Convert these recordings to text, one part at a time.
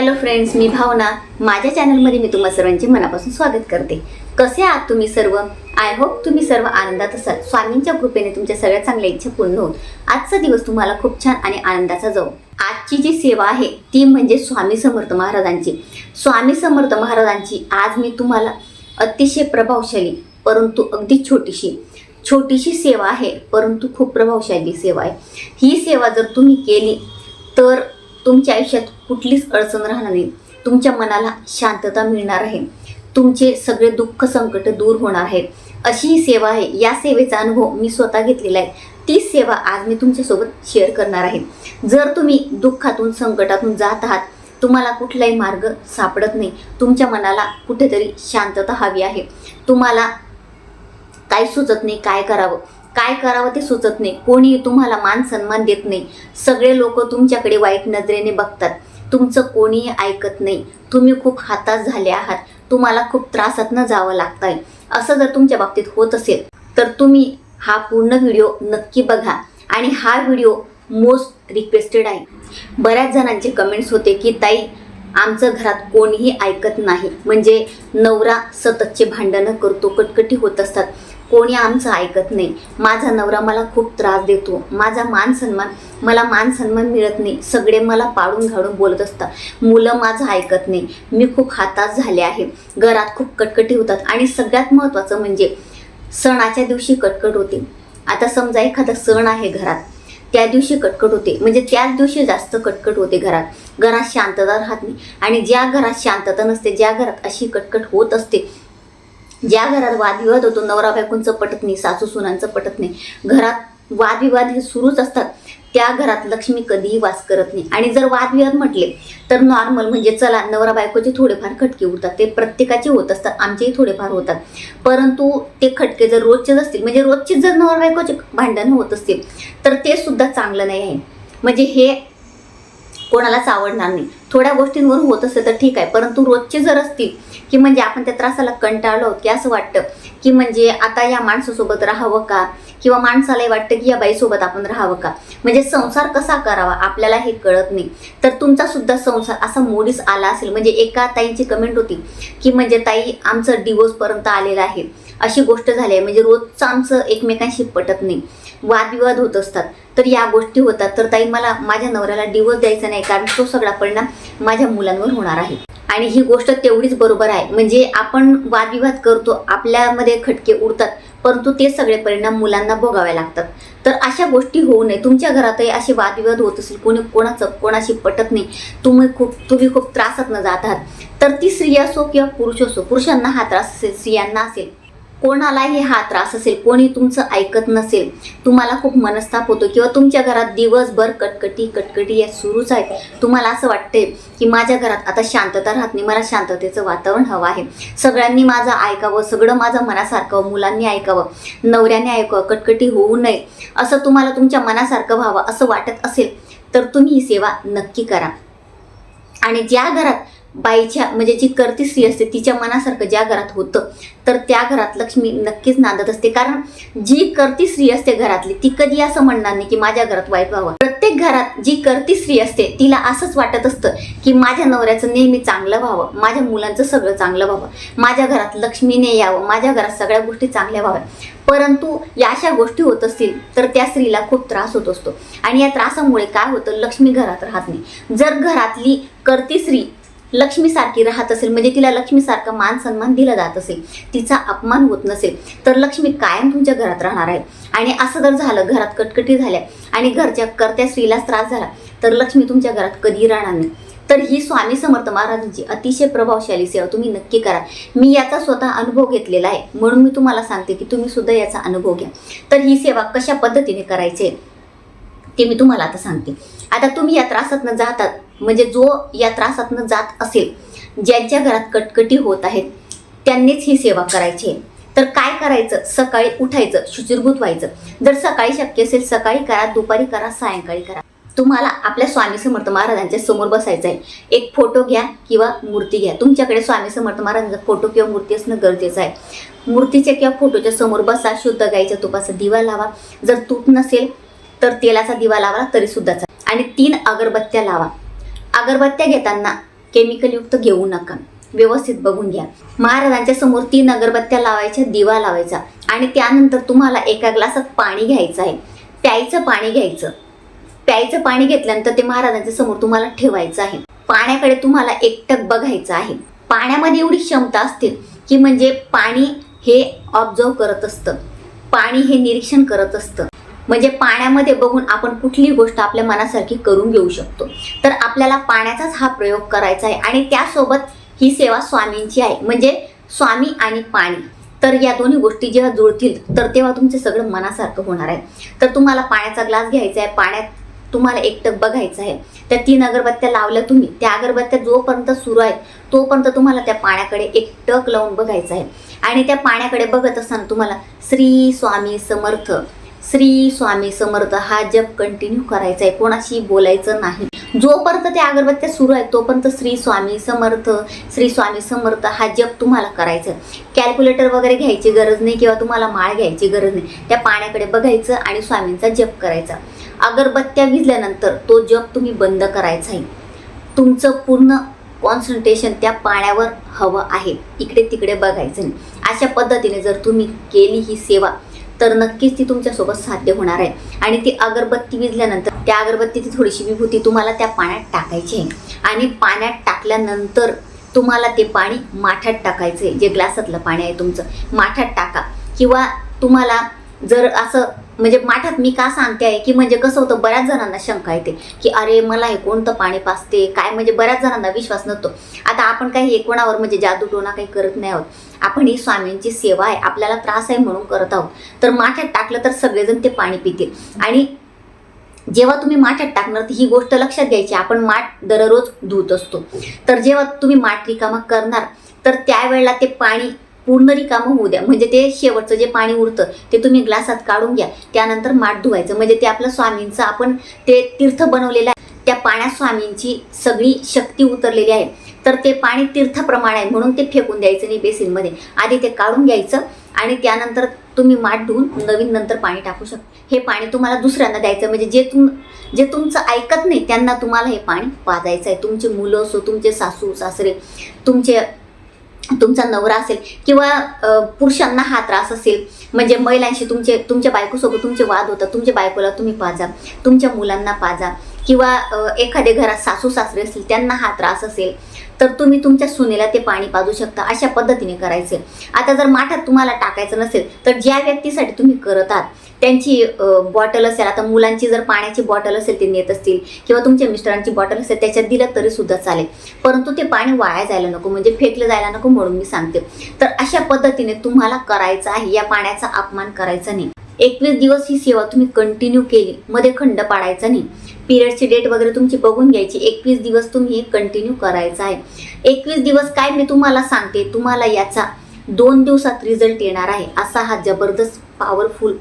Hello friends मी भावना. माझ्या चॅनलमध्ये मी तुम्हा सर्वांचे मनापासून स्वागत करते. कसे आहात तुम्ही सर्व? आय होप तुम्ही सर्व आनंदात असाल. स्वामींच्या कृपेने तुमच्या सगळ्या चांगल्या इच्छा पूर्ण होत आजचा दिवस तुम्हाला खूप छान आणि आनंदाचा जाऊ आजची जी सेवा आहे ती म्हणजे स्वामी समर्थ महाराजांची. स्वामी समर्थ महाराजांची आज मी तुम्हाला अतिशय प्रभावशाली परंतु अगदी छोटीशी छोटीशी सेवा आहे परंतु खूप प्रभावशाली सेवा आहे. ही सेवा जर तुम्ही केली तर तुमच्या आयुष्यात कुठलीच अडचण राहणार नाही. तुमच्या मनाला शांतता मिळणार आहे. तुमचे सगळे दुःख संकट दूर होणार आहेत अशी ही सेवा आहे. या सेवेचा अनुभव मी स्वतः घेतलेला आहे. ती सेवा आज मी तुमच्यासोबत शेअर करणार आहे. जर तुम्ही दुःखातून संकटातून जात आहात तुम्हाला कुठलाही मार्ग सापडत नाही. तुमच्या मनाला कुठेतरी शांतता हवी आहे. तुम्हाला काय सुचत नाही काय करावं काय करावं ते सुचत नाही. कोणी तुम्हाला मान सन्मान देत नाही. सगळे लोक तुमच्याकडे वाईट नजरेने बघतात. तुमचं कोणीही ऐकत नाही. तुम्ही खूप हातास झाले आहात. तुम्हाला खूप त्रासातनं जावं लागत आहे असं जर तुमच्या बाबतीत होत असेल तर तुम्ही हा पूर्ण व्हिडिओ नक्की बघा. आणि हा व्हिडिओ मोस्ट रिक्वेस्टेड आहे. बऱ्याच जणांचे कमेंट्स होते की ताई आमचं घरात कोणीही ऐकत नाही. म्हणजे नवरा सततचे भांडणं करतो कटकटी होत असतात. कोणी आमचं ऐकत नाही. माझा नवरा मला खूप त्रास देतो. माझा मान सन्मान मला मान सन्मान मिळत नाही. सगळे मला पाडून घाडून बोलत असतात. मुलं माझं ऐकत नाही. मी खूप हातास झाले आहे. घरात खूप कटकटी होतात. आणि सगळ्यात महत्त्वाचं म्हणजे सणाच्या दिवशी कटकट होते. आता समजा एखादा सण आहे घरात. त्या दिवशी कटकट होते. म्हणजे त्याच दिवशी जास्त कटकट होते घरात. घरात शांतता राहत नाही. आणि ज्या घरात शांतता नसते ज्या घरात अशी कटकट होत असते ज्या घरात वादविवाद होतो नवरा बायकोंचं पटत नाही सासू सुनांचं पटत नाही. घरात वादविवाद हे सुरूच असतात. त्या घरात लक्ष्मी कधीही वास करत नाही. आणि जर वादविवाद म्हटले तर नॉर्मल म्हणजे चला नवरा बायकोचे थोडेफार खटके उडतात. ते प्रत्येकाचे होत असतात आमचेही थोडेफार होतात. परंतु ते खटके जर रोजचेच असतील म्हणजे रोजचेच जर नवरा बायकोचे भांडण होत असतील तर ते सुद्धा चांगलं नाही आहे. म्हणजे हे कोणालाच आवडणार नाही. थोड्या गोष्टींवरून होत असेल तर ठीक आहे. परंतु रोजचे जर असतील की म्हणजे आपण त्या त्रासाला कंटाळलो की असं वाटतं की म्हणजे आता या माणसासोबत राहावं का? किंवा माणसालाही वाटतं की या बाईसोबत आपण राहावं का? म्हणजे संसार कसा करावा? आपल्याला हे कळत नाही. तर तुमचा सुद्धा संसार असा मोडीस आला असेल म्हणजे एका ताईची कमेंट होती की म्हणजे ताई आमचं डिवोर्सपर्यंत आलेलं आहे. अशी गोष्ट झाली आहे. म्हणजे रोजचं आमचं एकमेकांशी पटत नाही. वादविवाद होत असतात. तर या गोष्टी होतात. तर ताई मला माझ्या नवऱ्याला डिवोर्स द्यायचा नाही कारण तो सगळा परिणाम माझ्या मुलांवर होणार आहे. आणि ही गोष्ट तेवढीच बरोबर आहे. म्हणजे आपण वादविवाद करतो आपल्यामध्ये खटके उडतात परंतु ते सगळे परिणाम मुलांना भोगावे लागतात. तर अशा गोष्टी होऊ नये. तुमच्या घरातही असे वादविवाद होत असेल कोणी कोणाचं कोणाशी पटत नाही. तुम्ही खूप तुम्ही खूप त्रासात न जात आहात. तर ती स्त्री असो किंवा पुरुष असो पुरुषांना हा त्रास असेल स्त्रियांना असेल. कोणालाही हा त्रास असेल कोणी तुमचं ऐकत नसेल तुम्हाला खूप मनस्ताप होतो किंवा तुमच्या घरात दिवसभर कटकटी कटकटी या सुरूच आहेत. तुम्हाला असं वाटते की माझ्या घरात आता शांतता राहत नाही मला शांततेचं वातावरण हवं आहे. सगळ्यांनी माझं ऐकावं सगळं माझं मनासारखं मुलांनी ऐकावं नवऱ्याने ऐकावं कटकटी होऊ नये असं तुम्हाला तुमच्या मनासारखं व्हावं असं वाटत असेल तर तुम्ही ही सेवा नक्की करा. आणि ज्या घरात बाईच्या म्हणजे जी करती स्त्री असते तिच्या मनासारखं ज्या घरात होतं तर त्या घरात लक्ष्मी नक्कीच नांदत असते. कारण जी करती स्त्री असते घरातली ती कधी असं म्हणणार नाही की माझ्या घरात वाईट व्हावं. प्रत्येक घरात जी करती स्त्री असते तिला असंच वाटत असतं की माझ्या नवऱ्याचं नेहमी चांगलं व्हावं माझ्या मुलांचं सगळं चांगलं व्हावं माझ्या घरात लक्ष्मीने यावं माझ्या घरात सगळ्या गोष्टी चांगल्या व्हाव्या परंतु या अशा गोष्टी होत असतील तर त्या स्त्रीला खूप त्रास होत असतो. आणि या त्रासामुळे काय होतं लक्ष्मी घरात राहत नाही. जर घरातली करती स्त्री लक्ष्मीसारखी राहत असेल म्हणजे तिला लक्ष्मीसारखा मान सन्मान दिला जात असेल तिचा अपमान होत नसेल तर लक्ष्मी कायम तुमच्या घरात राहणार आहे. आणि असं जर झालं घरात कटकटी झाल्या आणि घरच्या करत्या स्त्रीला त्रास झाला तर लक्ष्मी तुमच्या घरात कधी राहणार नाही. तर ही स्वामी समर्थ महाराजांची अतिशय प्रभावशाली सेवा तुम्ही नक्की करा. मी याचा स्वतः अनुभव घेतलेला आहे. म्हणून मी तुम्हाला सांगते की तुम्ही सुद्धा याचा अनुभव घ्या. तर ही सेवा कशा पद्धतीने करायची आहे? ते मी तुम्हाला आता सांगते. आता तुम्ही या त्रासातनं जातात म्हणजे जो या त्रासातनं जात असेल ज्यांच्या घरात कटकटी होत आहेत त्यांनीच ही सेवा करायची आहे. तर काय करायचं? सकाळी उठायचं शुचिरभूत व्हायचं. जर सकाळी शक्य असेल सकाळी करा दुपारी करा सायंकाळी करा. तुम्हाला आपल्या स्वामी समर्थ महाराजांच्या समोर बसायचं आहे. एक फोटो घ्या किंवा मूर्ती घ्या. तुमच्याकडे स्वामी समर्थ महाराजांचा फोटो किंवा मूर्ती असणं गरजेचं आहे. मूर्तीच्या किंवा फोटोच्या समोर बसा शुद्ध गाईच्या तुपाचा दिवा लावा. जर तूप नसेल तर तेलाचा दिवा लावा तरी सुद्धा चालेल. आणि तीन अगरबत्त्या लावा. अगरबत्त्या घेताना केमिकलयुक्त घेऊ नका. व्यवस्थित बघून घ्या. महाराजांच्या समोर तीन अगरबत्त्या लावायच्या दिवा लावायचा. आणि त्यानंतर तुम्हाला एका ग्लासात पाणी घ्यायचं आहे. प्यायचं पाणी घ्यायचं. प्यायचं पाणी घेतल्यानंतर ते महाराजांच्या समोर तुम्हाला ठेवायचं आहे. पाण्याकडे तुम्हाला एकटक बघायचं आहे. पाण्यामध्ये एवढी क्षमता असते की म्हणजे पाणी हे ऑब्झर्व करत असतं. पाणी हे निरीक्षण करत असतं. म्हणजे पाण्यामध्ये बघून आपण कुठलीही गोष्ट आपल्या मनासारखी करून घेऊ शकतो. तर आपल्याला पाण्याचाच हा प्रयोग करायचा आहे आणि त्यासोबत ही सेवा स्वामींची आहे. म्हणजे स्वामी आणि पाणी. तर या दोन्ही गोष्टी जेव्हा जुळतील तर तेव्हा तुमचे सगळं मनासारखं होणार आहे. तर तुम्हाला पाण्याचा ग्लास घ्यायचा आहे पाण्यात तुम्हाला एकटक बघायचं आहे. त्या तीन अगरबत्त्या लावल्या तुम्ही त्या अगरबत्त्या जोपर्यंत सुरू आहेत तोपर्यंत तुम्हाला त्या पाण्याकडे एक टक लावून बघायचं आहे. आणि त्या पाण्याकडे बघत असताना तुम्हाला श्री स्वामी समर्थ श्री स्वामी समर्थ हा जप कंटिन्यू करायचा आहे कोणाशी बोलायचं नाही. जोपर्यंत त्या अगरबत्त्या सुरू आहेत तोपर्यंत श्री स्वामी समर्थ श्री स्वामी समर्थ हा जप तुम्हाला करायचा कॅल्क्युलेटर वगैरे घ्यायची गरज नाही किंवा तुम्हाला माळ घ्यायची गरज नाही. त्या पाण्याकडे बघायचं आणि स्वामींचा जप करायचा. अगरबत्त्या विजल्यानंतर तो जप तुम्ही बंद करायचा आहे तुमचं पूर्ण कॉन्सन्ट्रेशन त्या पाण्यावर हवं आहे. इकडे तिकडे बघायचं नाही. अशा पद्धतीने जर तुम्ही केली ही सेवा तर नक्कीच ती तुमच्यासोबत साध्य होणार आहे. आणि ती अगरबत्ती विजल्यानंतर त्या अगरबत्तीची थोडीशी विभूती तुम्हाला त्या पाण्यात टाकायची आहे. आणि पाण्यात टाकल्यानंतर तुम्हाला ते पाणी माठात टाकायचं आहे जे ग्लासातलं पाणी आहे तुमचं माठात टाका. किंवा तुम्हाला जर असं म्हणजे माठात मी का सांगते आहे की म्हणजे कसं होतं बऱ्याच जणांना शंका येते की अरे मला हे कोणतं पाणी पाचते काय म्हणजे बऱ्याच जणांना विश्वास नसतो. आता आपण काही हे कोणावर म्हणजे जादू टोना काही करत नाही आहोत. आपण ही स्वामींची सेवा आहे आपल्याला त्रास आहे म्हणून करत आहोत. तर माठात टाकलं तर सगळेजण ते पाणी पितील. आणि जेव्हा तुम्ही माठात टाकणार तर ही गोष्ट लक्षात घ्यायची आपण माठ दररोज धुत असतो. तर जेव्हा तुम्ही माठ रिकामा करणार तर त्यावेळेला ते पाणी पूर्ण रिकामं होऊ द्या. म्हणजे ते शेवटचं जे पाणी उरतं ते तुम्ही ग्लासात काढून घ्या. त्यानंतर माठ धुवायचं. म्हणजे ते आपलं स्वामींचं आपण ते तीर्थ बनवलेलं आहे. त्या पाण्यात स्वामींची सगळी शक्ती उतरलेली आहे. तर ते पाणी तीर्थप्रमाण आहे म्हणून ते फेकून द्यायचं नाही बेसिनमध्ये. आधी ते काढून घ्यायचं आणि त्यानंतर तुम्ही माठ धुवून नवीन नंतर पाणी टाकू शकता. हे पाणी तुम्हाला दुसऱ्यांना द्यायचं म्हणजे जे तुम जे तुमचं ऐकत नाही त्यांना तुम्हाला हे पाणी पाजायचं आहे. तुमचे मुलं असो तुमचे सासू सासरे तुमचे तुमचा नवरा असेल किंवा पुरुषांना हा त्रास असेल म्हणजे महिलांशी तुमचे तुमच्या बायकोसोबत तुमचे वाद होतात तुमच्या बायकोला तुम्ही पाजा तुमच्या मुलांना पाजा. किंवा एखाद्या घरात सासू सासरे असतील त्यांना हा त्रास असेल तर तुम्ही तुमच्या सुनेला ते पाणी पाजू शकता अशा पद्धतीने करायचे. आता जर माठात तुम्हाला टाकायचं नसेल तर ज्या व्यक्तीसाठी तुम्ही करत आहात त्यांची बॉटल असेल आता मुलांची जर पाण्याची बॉटल असेल ते नेत असतील किंवा तुमच्या मिस्टरांची बॉटल असेल त्याच्यात दिलं तरी सुद्धा चालेल. परंतु ते पाणी वाया जायला नको म्हणजे फेकलं जायला नको म्हणून मी सांगते. तर अशा पद्धतीने तुम्हाला करायचं आहे या पाण्याचा अपमान करायचा नाही. एकवीस दिवस ही सेवा तुम्ही कंटिन्यू केली मध्ये खंड पाडायचा नाही. पिरियडची डेट वगैरे तुमची बघून घ्यायची. एकवीस दिवस तुम्ही हे कंटिन्यू करायचं आहे. एकवीस दिवस काय मी तुम्हाला सांगते. तुम्हाला याचा दोन दिवसात रिझल्ट येणार आहे. असा हा जबरदस्त पॉवरफुल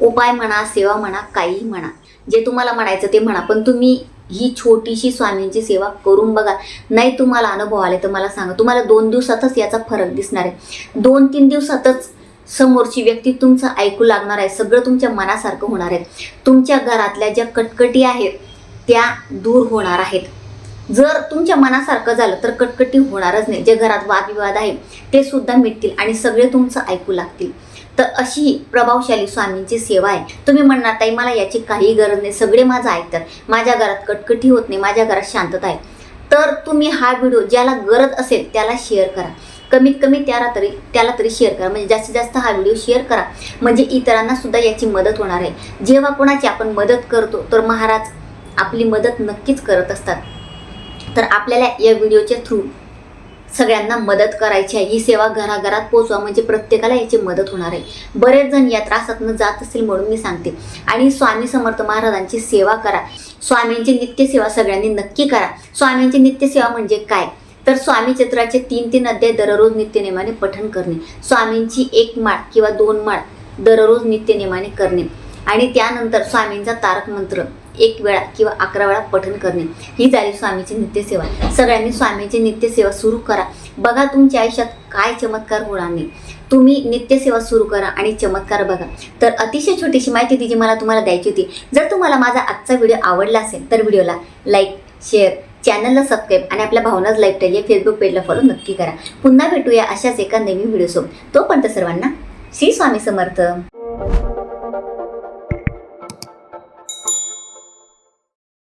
उपाय म्हणा सेवा म्हणा काहीही म्हणा. जे तुम्हाला म्हणायचं ते म्हणा. पण तुम्ही ही छोटीशी स्वामींची सेवा करून बघा. नाही तुम्हाला अनुभव आले तर मला सांगा. तुम्हाला दोन दिवसातच याचा फरक दिसणार आहे. दोन तीन दिवसातच समोरची व्यक्ती तुमचं ऐकू लागणार आहे. सगळं तुमच्या मनासारखं होणार आहे. तुमच्या घरातल्या ज्या कटकटी आहेत त्या दूर होणार आहेत. जर तुमच्या मनासारखं झालं तर कटकटी होणारच नाही. जे घरात वादविवाद आहे ते सुद्धा मिटतील आणि सगळे तुमचं ऐकू लागतील. तर अशी प्रभावशाली स्वामींची सेवा आहे. तुम्ही म्हणणार ताई मला याची काही गरज नाही. सगळे माझं ऐकतात. माझ्या घरात कटकटी होत नाही. माझ्या घरात शांतता आहे. तर तुम्ही हा व्हिडिओ ज्याला गरज असेल त्याला शेअर करा. कमीत कमी त्याला तरी त्याला तरी शेअर करा. म्हणजे जास्तीत जास्त हा व्हिडिओ शेअर करा. म्हणजे इतरांना सुद्धा याची मदत होणार आहे. जेव्हा कोणाची आपण मदत करतो तर महाराज आपली मदत नक्कीच करत असतात. तर आपल्याला या व्हिडिओच्या थ्रू सगळ्यांना मदत करायची आहे. ही सेवा घराघरात पोचवा म्हणजे प्रत्येकाला याची मदत होणार आहे. बरेच जण या त्रासातनं जात असतील म्हणून मी सांगते. आणि स्वामी समर्थ महाराजांची सेवा करा. स्वामींची नित्यसेवा सगळ्यांनी नक्की करा. स्वामींची नित्यसेवा म्हणजे काय? तर स्वामी चित्राचे तीन तीन अध्याय दररोज नित्यनेमाने पठण करणे. स्वामींची एक माळ किंवा दोन माळ दररोज नित्यनेमाने करणे. आणि त्यानंतर स्वामींचा तारक मंत्र. एक वेळा किंवा अकरा वेळा पठण करणे. ही झाली स्वामीची नित्यसेवा. सगळ्यांनी स्वामीची नित्यसेवा सुरू करा. बघा तुमच्या आयुष्यात काय चमत्कार होणार नाही. तुम्ही नित्यसेवा सुरू करा आणि चमत्कार बघा. तर अतिशय छोटीशी माहिती ती जी मला तुम्हाला द्यायची होती. जर तुम्हाला माझा आजचा व्हिडिओ आवडला असेल तर व्हिडिओला लाईक शेअर चॅनलला सबस्क्राईब आणि आपल्या भावनाच लाईफस्टाईल या फेसबुक पेजला फॉलो नक्की करा. पुन्हा भेटूया अशाच एका नवीन व्हिडिओसोबत. तोपर्यंत सर्वांना श्री स्वामी समर्थ.